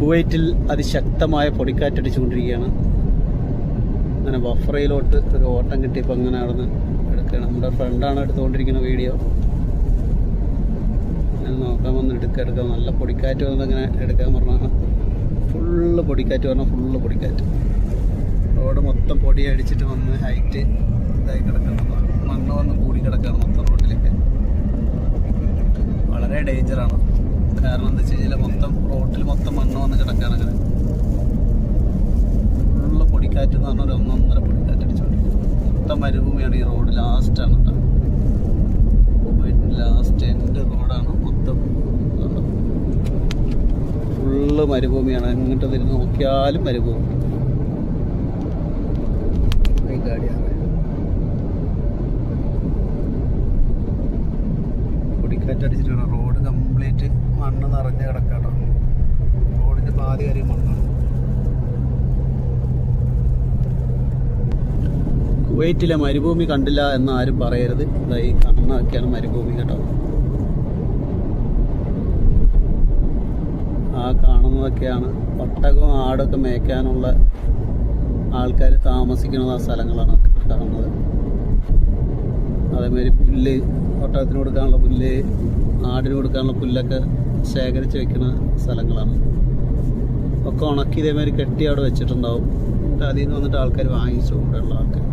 കുവൈറ്റിൽ അതിശക്തമായ പൊടിക്കാറ്റടിച്ചുകൊണ്ടിരിക്കുകയാണ്. അങ്ങനെ ബഫറയിലോട്ട് ഒരു ഓട്ടം കിട്ടിയപ്പോൾ അങ്ങനെ അവിടുന്ന് എടുക്കുകയാണ്. നമ്മുടെ ഫ്രണ്ടാണ് എടുത്തുകൊണ്ടിരിക്കുന്ന വീഡിയോ. അങ്ങനെ നോക്കാൻ വന്ന് എടുക്കുക എടുക്കാം നല്ല പൊടിക്കാറ്റ് വന്ന് അങ്ങനെ എടുക്കാൻ പറഞ്ഞാൽ ഫുള്ള് പൊടിക്കാറ്റ് പറഞ്ഞാൽ ഫുള്ള് പൊടിക്കാറ്റ്. റോഡ് മൊത്തം പൊടി അടിച്ചിട്ട് വന്ന് ഹൈറ്റ് ഇതായി കിടക്കണം മണ്ണ് വന്ന് കൂടി കിടക്കുകയാണ് മൊത്തം റോഡിലൊക്കെ. വളരെ ഡേഞ്ചറാണ്. കാരണം എന്താ വെച്ച് കഴിഞ്ഞാൽ മൊത്തം റോട്ടിൽ മൊത്തം മണ്ണ് വന്ന് കിടക്കുകയാണ് അങ്ങനെ ഫുള്ള് പൊടിക്കാറ്റ് എന്ന് പറഞ്ഞാൽ ഒരു ഒന്നൊന്നര പൊടിക്കാറ്റ് അടിച്ചുകൊണ്ടിരിക്കും മൊത്തം മരുഭൂമിയാണ് ഈ റോഡ് ലാസ്റ്റാണ് കേട്ടോ ലാസ്റ്റ് എന്റെ റോഡാണ് മൊത്തം ഫുള്ള് മരുഭൂമിയാണ്. എങ്ങോട്ട് തിരിഞ്ഞ് നോക്കിയാലും മരുഭൂമി. ഗാഡിയാണ്. പൊടിക്കാറ്റ് അടിച്ചിട്ടാണ്. റോഡ് കംപ്ലീറ്റ് മണ്ണ് നിറഞ്ഞ് കിടക്കാട്ടോ. റോഡിന്റെ പാതി കാര്യം മണ്ണാണ്. കുവൈറ്റിലെ മരുഭൂമി കണ്ടില്ല എന്ന് ആരും പറയരുത്. ഇതാ ഈ കാണുന്നതൊക്കെയാണ് മരുഭൂമി കേട്ടോ. ആ കാണുന്നതൊക്കെയാണ് ഒട്ടകവും ആടൊക്കെ മേയ്ക്കാനുള്ള ആൾക്കാർ താമസിക്കുന്ന ആ സ്ഥലങ്ങളാണ് കാണുന്നത്. അതേമാതിരി പുല്ല് ഒട്ടകത്തിന് കൊടുക്കാനുള്ള പുല്ല് ആടിന് കൊടുക്കാനുള്ള പുല്ലൊക്കെ ശേഖരിച്ച് വെക്കുന്ന സ്ഥലങ്ങളാണ്. ഒക്കെ ഉണക്കി ഇതേമാതിരി കെട്ടി അവിടെ വെച്ചിട്ടുണ്ടാവും. എന്നിട്ട് അതിൽ നിന്ന് വന്നിട്ട് ആൾക്കാർ വാങ്ങിച്ചു ഇവിടെയുള്ള ആൾക്കാർ.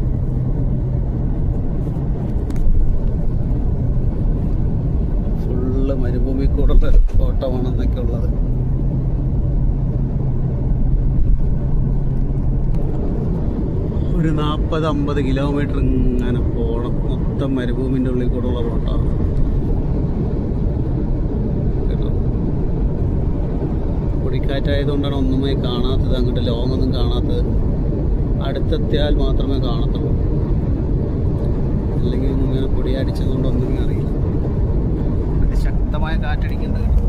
ഫുള്ള് മരുഭൂമി കൂടെ ഓട്ടമാണ് എന്നൊക്കെ ഉള്ളത് ഒരു നാൽപ്പത് അമ്പത് കിലോമീറ്റർ ഇങ്ങനെ പോകണം മൊത്തം മരുഭൂമിന്റെ ഉള്ളിൽ കൂടെ ഉള്ള റോട്ടാണ് പൊടിക്കാറ്റായതുകൊണ്ടാണ് ഒന്നുമേ കാണാത്തത് അങ്ങോട്ട് ലോങ് ഒന്നും കാണാത്തത്. അടുത്തെത്തിയാൽ മാത്രമേ കാണത്തുള്ളൂ. അല്ലെങ്കിൽ ഇങ്ങനെ പൊടി അടിച്ചതുകൊണ്ട് ഒന്നും അറിയില്ല. ശക്തമായ കാറ്റടിക്കേണ്ടത്